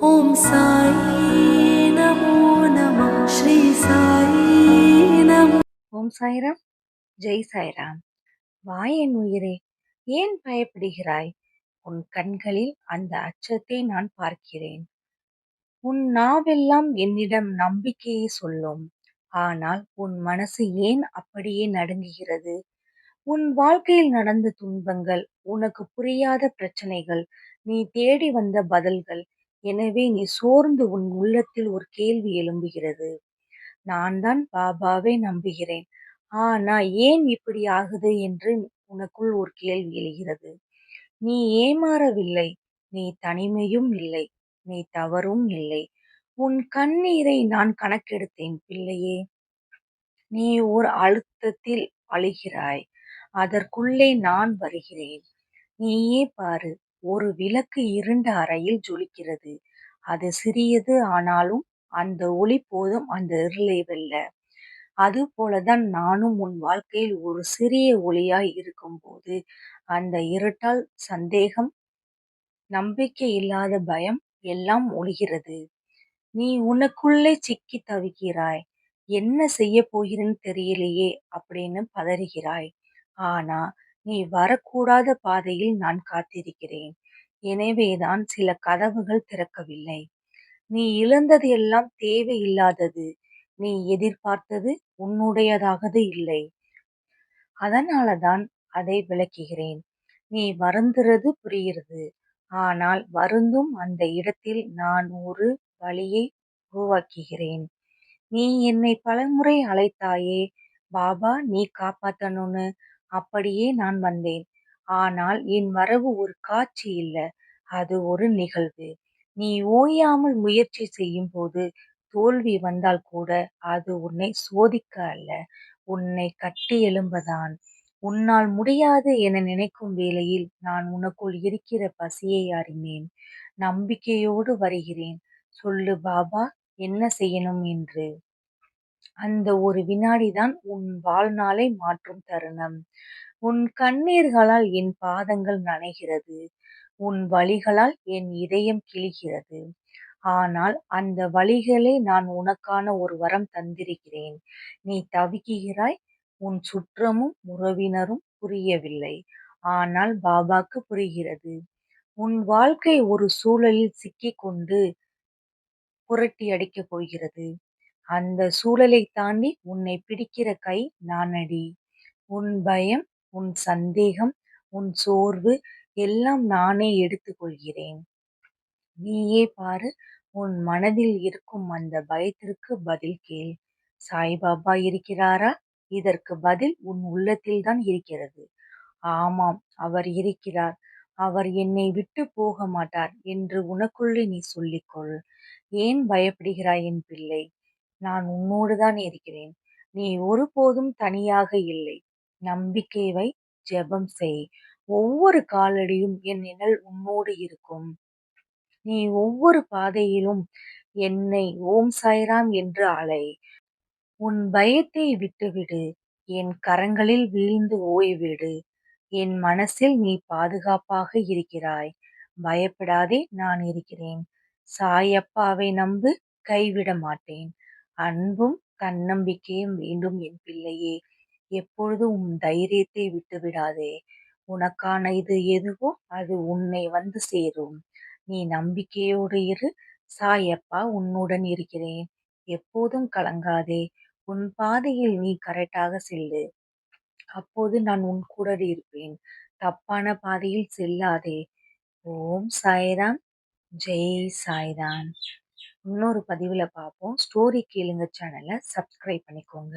ஓம் சாயி நமோ நம ஸ்ரீ சாயி நமோ ஓம் சாய்ராம் ஜெய் சாய்ராம் வாயின் உயிரே ஏன் பயப்படுகிறாய்? உன் கண்களில் அந்த அச்சத்தை நான் பார்க்கிறேன். உன் நாவெல்லாம் என்னிடம் நம்பிக்கையை சொல்லும். ஆனால் உன் மனசு ஏன் அப்படியே நடுங்குகிறது? உன் வாழ்க்கையில் நடந்த துன்பங்கள் உனக்கு புரியாத பிரச்சனைகள் நீ தேடி வந்த பதில்கள் எனவே நீ சோர்ந்து உன் உள்ளத்தில் ஒரு கேள்வி எழும்புகிறது. நான் தான் பாபாவை நம்புகிறேன். ஆனா ஏன் இப்படி ஆகுது என்று உனக்குள் ஒரு கேள்வி எழுகிறது. நீ ஏமாறவில்லை. நீ தனிமையும் இல்லை. நீ தவறும் இல்லை. உன் கண்ணீரை நான் கணக்கெடுத்தேன் பிள்ளையே. நீ ஒரு அழுத்தத்தில் அழுகிறாய். அதற்குள்ளே நான் வருகிறேன். நீயே பாரு. ஒரு விளக்கு இருண்ட அறையில் ஜொலிக்கிறது. அது சிறியது ஆனாலும் அந்த ஒளி போதும் அந்த இருளை வெல்ல. அது போலதான் நானும் உன் வாழ்க்கையில் ஒரு சிறிய ஒளியாய் இருக்கும்போது அந்த இருட்டால் சந்தேகம் நம்பிக்கை இல்லாத பயம் எல்லாம் ஒளிகிறது நீ உனக்குள்ளே சிக்கி தவிக்கிறாய். என்ன செய்ய போகிறேன்னு தெரியலையே அப்படின்னு பதறுகிறாய். ஆனா நீ வரக்கூடாத பாதையில் நான் காத்திருக்கிறேன். எனவேதான் சில கதவுகள் திறக்கவில்லை. நீ இழந்தது எல்லாம் தேவையில்லாதது. நீ எதிர்பார்த்தது உன்னுடையதாகது இல்லை. அதனாலதான் அதை விளக்குகிறேன். நீ வருந்துறது புரிகிறது. ஆனால் வருந்தும் அந்த இடத்தில் நான் ஒரு வழியை உருவாக்குகிறேன். நீ என்னை பலமுறை அழைத்தாயே பாபா நீ காப்பாத்தணும்னு அப்படியே நான் வந்தேன். ஆனால் என் வரவு ஒரு காட்சி இல்ல அது ஒரு நிகழ்வு. நீ ஓயாமல் முயற்சி செய்யும் போது தோல்வி வந்தால் கூட அது உன்னை சோதிக்க அல்ல உன்னை கட்டி எழும்பதான். உன்னால் முடியாது என நினைக்கும் வேளையில் நான் உனக்குள் இருக்கிற பசியை அறிந்தேன். நம்பிக்கையோடு வருகிறேன். சொல்லு பாபா என்ன செய்யணும் என்று? அந்த ஒரு வினாடிதான் உன் வாழ்நாளை மாற்றும் தருணம். உன் கண்ணீர்களால் என் பாதங்கள் நனைகிறது. உன் வழிகளால் என் இதயம் கிழிகிறது. ஆனால் அந்த வழிகளே நான் உனக்கான ஒரு வரம் தந்திருக்கிறேன். நீ தவிக்குகிறாய். உன் சுற்றமும் உறவினரும் புரியவில்லை. ஆனால் பாபாக்கு புரிகிறது. உன் வாழ்க்கை ஒரு சூழலில் சிக்கிக்கொண்டு புரட்டி அடிக்கப் போகிறது. அந்த சூழலை தாண்டி உன்னை பிடிக்கிற கை நானடி. உன் பயம் உன் சந்தேகம் உன் சோர்வு எல்லாம் நானே எடுத்துக்கொள்கிறேன். நீயே பாரு உன் மனதில் இருக்கும் அந்த பயத்திற்கு பதில் கேள். சாய்பாபா இருக்கிறாரா? இதற்கு பதில் உன் உள்ளத்தில் தான் இருக்கிறது. ஆமாம் அவர் இருக்கிறார். அவர் என்னை விட்டு போக மாட்டார் என்று உனக்குள்ளே நீ சொல்லிக்கொள். ஏன் பயப்படுகிறாய் என் பிள்ளை? நான் உன்னோடுதான் இருக்கிறேன். நீ ஒருபோதும் தனியாக இல்லை. நம்பிக்கை வை ஜெபம் செய். ஒவ்வொரு காலடியும் என் நிழல் உன்னோடு இருக்கும். நீ ஒவ்வொரு பாதையிலும் என்னை ஓம் சாய்ராம் என்று அலை உன் பயத்தை விட்டுவிடு. என் கரங்களில் வீழ்ந்து ஓய்விடு. என் மனசில் நீ பாதுகாப்பாக இருக்கிறாய். பயப்படாதே நான் இருக்கிறேன். சாயப்பாவை நம்பு கைவிட மாட்டேன். அன்பும் தன்னம்பிக்கையும் வேண்டும் என் பிள்ளையே. எப்பொழுதும் உன் தைரியத்தை விட்டுவிடாதே உனக்கான இது எதுவோ அது உன்னை வந்து சேரும். நீ நம்பிக்கையோடு இரு. சாயப்பா உன்னுடன் இருக்கிறேன். எப்போதும் கலங்காதே. உன் பாதையில் நீ கரெக்டாக செல்லு. அப்போது நான் உன் கூட இருப்பேன். தப்பான பாதையில் செல்லாதே. ஓம் சாய்ராம். ஜெய் சாய்ராம். இன்னொரு பதிவில் பார்ப்போம் ஸ்டோரி கேளுங்க சேனலை. சப்ஸ்கிரைப் பண்ணிக்கோங்க.